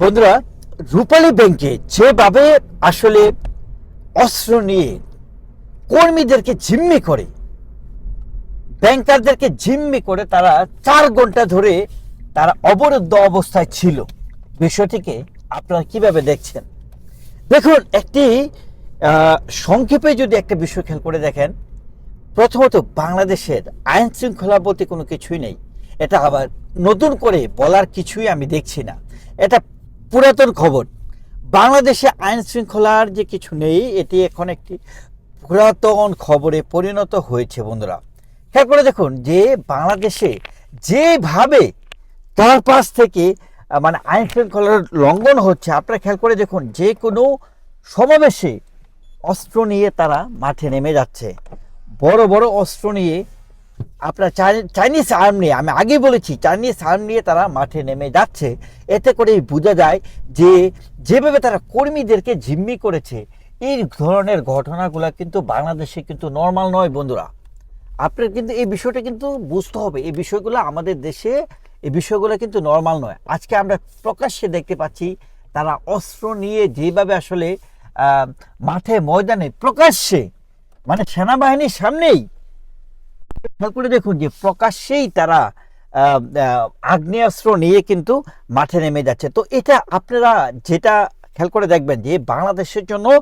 বন্ধুরা, রূপালী ব্যাংকে যেভাবে আসলে অস্ত্র নিয়ে কর্মীদেরকে জিম্মি করে, ব্যাংকারদেরকে জিম্মি করে তারা চার ঘণ্টা ধরে তারা অবরুদ্ধ অবস্থায় ছিল। বিষয়টিকে আপনারা কীভাবে দেখছেন? দেখুন, একটি সংক্ষেপে যদি একটা বিষয় খেয়াল করে দেখেন, প্রথমত বাংলাদেশের আইন শৃঙ্খলা বলতে কোনো কিছুই নেই। এটা আবার নতুন করে বলার কিছুই আমি দেখছি না। এটা পুরাতন খবর। বাংলাদেশে আইন শৃঙ্খলার যে কিছু নেই, এটি এখন একটি পুরাতন খবরে পরিণত হয়েছে বন্ধুরা। খেয়াল করে দেখুন যে বাংলাদেশে যেভাবে তার পাশ থেকে মানে আইন শৃঙ্খলার লঙ্ঘন হচ্ছে, আপনারা খেয়াল করে দেখুন যে কোনো সমাবেশে অস্ত্র নিয়ে তারা মাঠে নেমে যাচ্ছে। বড় বড় অস্ত্র নিয়ে আপনার চাইনিজ আর্ম নিয়ে আমি আগে বলেছি, চাইনিজ আর্ম নিয়ে তারা মাঠে নেমে যাচ্ছে। এতে করে বোঝা যায় যে যেভাবে তারা কর্মীদেরকে জিম্মি করেছে, এই ধরনের ঘটনাগুলো কিন্তু বাংলাদেশে কিন্তু নর্মাল নয় বন্ধুরা। আপনার কিন্তু এই বিষয়টা কিন্তু বুঝতে হবে। এই বিষয়গুলো আমাদের দেশে, এই বিষয়গুলো কিন্তু নর্মাল নয়। আজকে আমরা প্রকাশ্যে দেখতে পাচ্ছি, তারা অস্ত্র নিয়ে যেভাবে আসলে মাঠে ময়দানে প্রকাশ্যে মানে সেনাবাহিনীর সামনেই খেয়াল করে দেখুন যে প্রকাশ্যেই তারা আগ্নেয়াস্ত্র নিয়ে কিন্তু মাঠে নেমে যাচ্ছে। তো এটা আপনারা যেটা খেয়াল করে দেখবেন যে বাংলাদেশের জন্য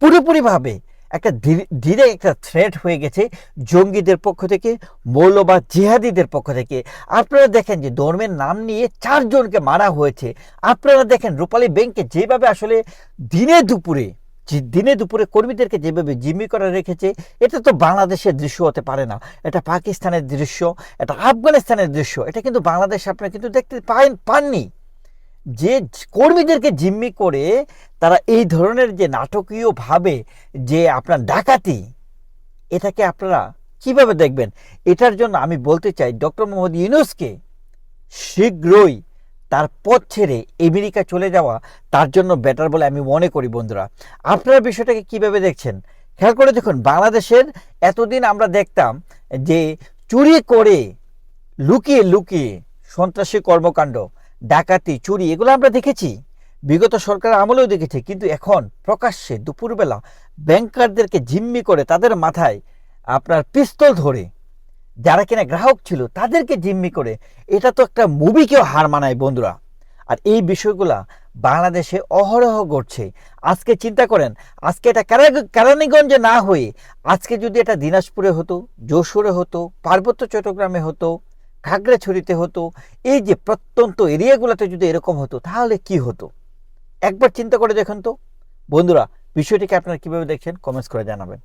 পুরোপুরিভাবে একটা ধীরে- একটা থ্রেট হয়ে গেছে জঙ্গিদের পক্ষ থেকে, মৌলবাদ জিহাদিদের পক্ষ থেকে। আপনারা দেখেন যে ধর্মের নাম নিয়ে চারজনকে মারা হয়েছে। আপনারা দেখেন রূপালী ব্যাংকে যেভাবে আসলে দিনে দুপুরে দিনে দুপুরে কর্মীদেরকে যেভাবে জিম্মি করে রেখেছে, এটা তো বাংলাদেশের দৃশ্য হতে পারে না। এটা পাকিস্তানের দৃশ্য, এটা আফগানিস্তানের দৃশ্য, এটা কিন্তু বাংলাদেশ আপনারা কিন্তু দেখতে পান পাননি। যে কর্মীদেরকে জিম্মি করে তারা এই ধরনের যে নাটকীয়ভাবে যে আপনার ডাকাতি, এটাকে আপনারা কীভাবে দেখবেন? এটার জন্য আমি বলতে চাই, ডক্টর মোহাম্মদ ইউনুসকে শীঘ্রই তার পথ ছেড়ে আমেরিকা চলে যাওয়া তার জন্য বেটার বলে আমি মনে করি বন্ধুরা। আপনারা বিষয়টাকে কীভাবে দেখছেন? খেয়াল করে দেখুন, বাংলাদেশের এতদিন আমরা দেখতাম যে চুরি করে, লুকিয়ে লুকিয়ে সন্ত্রাসী কর্মকাণ্ড, ডাকাতি, চুরি এগুলো আমরা দেখেছি। বিগত সরকার আমলেও দেখেছি, কিন্তু এখন প্রকাশ্যে দুপুরবেলা ব্যাংকারদেরকে জিম্মি করে তাদের মাথায় আপনার পিস্তল ধরে যারা কিনা গ্রাহক ছিল, তাদেরকে জিম্মি করে এটা তো একটা মুভিকেও হার মানায় বন্ধুরা। আর এই বিষয়গুলা বাংলাদেশে অহরহ ঘটছে। আজকে চিন্তা করেন, আজকে এটা কেরা- কেরানীগঞ্জে না হয়ে আজকে যদি এটা দিনাজপুরে হতো, যশোরে হতো, পার্বত্য চট্টগ্রামে হতো, খাগড়াছড়িতে হতো, এই যে প্রত্যন্ত এরিয়াগুলোতে যদি এরকম হতো, তাহলে কি হতো? একবার চিন্তা করে দেখুন তো। বন্ধুরা, বিষয়টিকে আপনারা কীভাবে দেখছেন কমেন্টস করে জানাবেন।